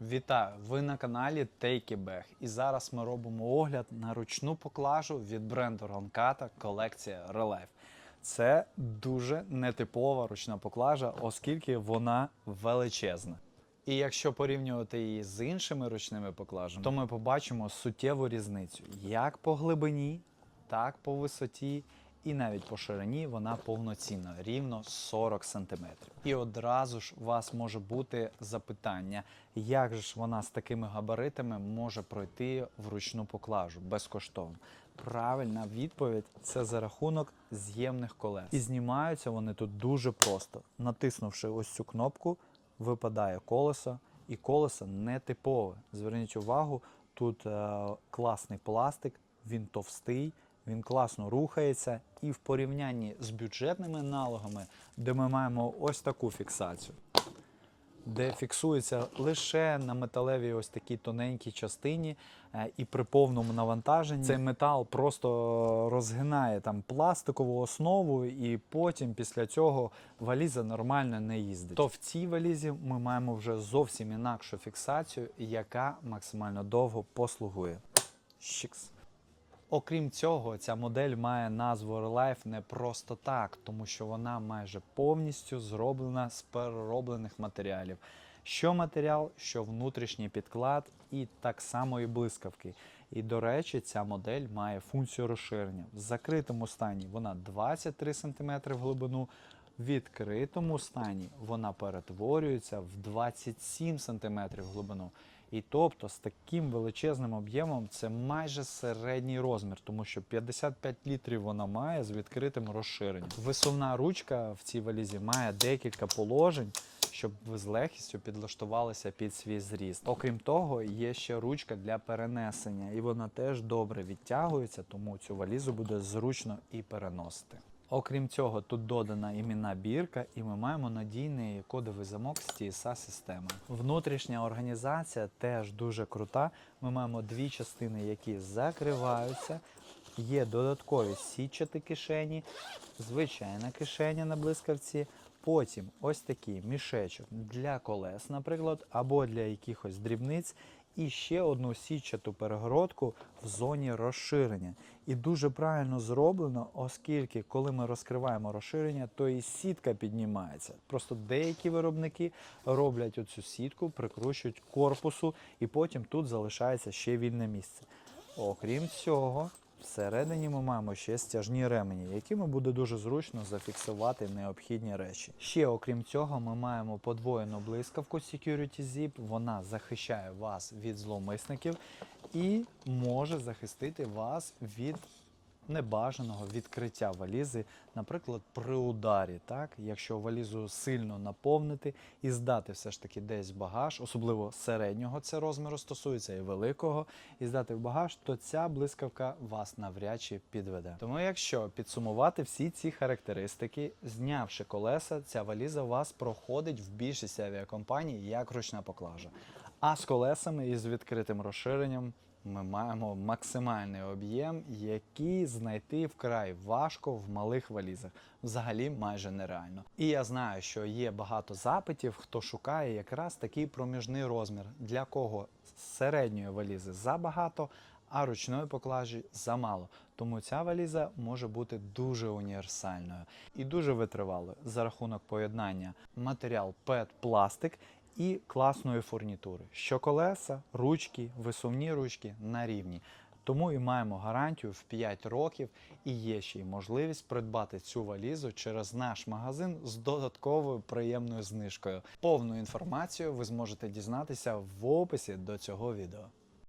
Вітаю! Ви на каналі Take. І зараз ми робимо огляд на ручну поклажу від бренду Ронката колекція Relife. Це дуже нетипова ручна поклажа, оскільки вона величезна. І якщо порівнювати її з іншими ручними поклажами, то ми побачимо суттєву різницю як по глибині, так по висоті, і навіть по ширині вона повноцінна, рівно 40 см. І одразу ж у вас може бути запитання, як же ж вона з такими габаритами може пройти в ручну поклажу безкоштовно. Правильна відповідь це за рахунок з'ємних колес. І знімаються вони тут дуже просто. Натиснувши ось цю кнопку, випадає колесо, і колесо не типове. Зверніть увагу, тут е, класний пластик, він товстий, він класно рухається, і в порівнянні з бюджетними аналогами, де ми маємо ось таку фіксацію, де фіксується лише на металевій ось такій тоненькій частині, е, і при повному навантаженні цей метал просто розгинає там пластикову основу, і потім після цього валіза нормально не їздить. То в цій валізі ми маємо вже зовсім інакшу фіксацію, яка максимально довго послугує. Щикс. Окрім цього, ця модель має назву Relife не просто так, тому що вона майже повністю зроблена з перероблених матеріалів. Що матеріал, що внутрішній підклад, і так само і блискавки. І до речі, ця модель має функцію розширення. В закритому стані вона 23 см в глибину, в відкритому стані вона перетворюється в 27 см в глибину. І тобто з таким величезним об'ємом це майже середній розмір, тому що 55 літрів вона має з відкритим розширенням. Висувна ручка в цій валізі має декілька положень, щоб ви з легкістю підлаштувалися під свій зріст. Окрім того, є ще ручка для перенесення, і вона теж добре відтягується, тому цю валізу буде зручно і переносити. Окрім цього, тут додана іменна бірка, і ми маємо надійний кодовий замок з TSA системи. Внутрішня організація теж дуже крута. Ми маємо дві частини, які закриваються. Є додаткові сітчаті кишені, звичайна кишеня на блискавці. Потім ось такий мішечок для колес, наприклад, або для якихось дрібниць. І ще одну сітчату перегородку в зоні розширення. І дуже правильно зроблено, оскільки коли ми розкриваємо розширення, то і сітка піднімається. Просто деякі виробники роблять оцю сітку, прикручують корпусу, і потім тут залишається ще вільне місце. Окрім цього, Всередині ми маємо ще стяжні ремені, якими буде дуже зручно зафіксувати необхідні речі. Ще окрім цього, ми маємо подвоєну блискавку Security Zip. Вона захищає вас від зловмисників і може захистити вас від небажаного відкриття валізи, наприклад, при ударі. Так? Якщо валізу сильно наповнити і здати все ж таки десь багаж, особливо середнього це розміру стосується і великого, і здати в багаж, то ця блискавка вас навряд чи підведе. Тому, якщо підсумувати всі ці характеристики, знявши колеса, ця валіза вас проходить в більшості авіакомпаній як ручна поклажа. А з колесами і з відкритим розширенням ми маємо максимальний об'єм, який знайти вкрай важко в малих валізах. Взагалі майже нереально. І я знаю, що є багато запитів, хто шукає якраз такий проміжний розмір, для кого середньої валізи забагато, а ручної поклажі замало. Тому ця валіза може бути дуже універсальною і дуже витривалою за рахунок поєднання матеріал PET-пластик і класної фурнітури. Що колеса, ручки, висувні ручки на рівні. Тому і маємо гарантію в 5 років і є ще й можливість придбати цю валізу через наш магазин з додатковою приємною знижкою. Повну інформацію ви зможете дізнатися в описі до цього відео.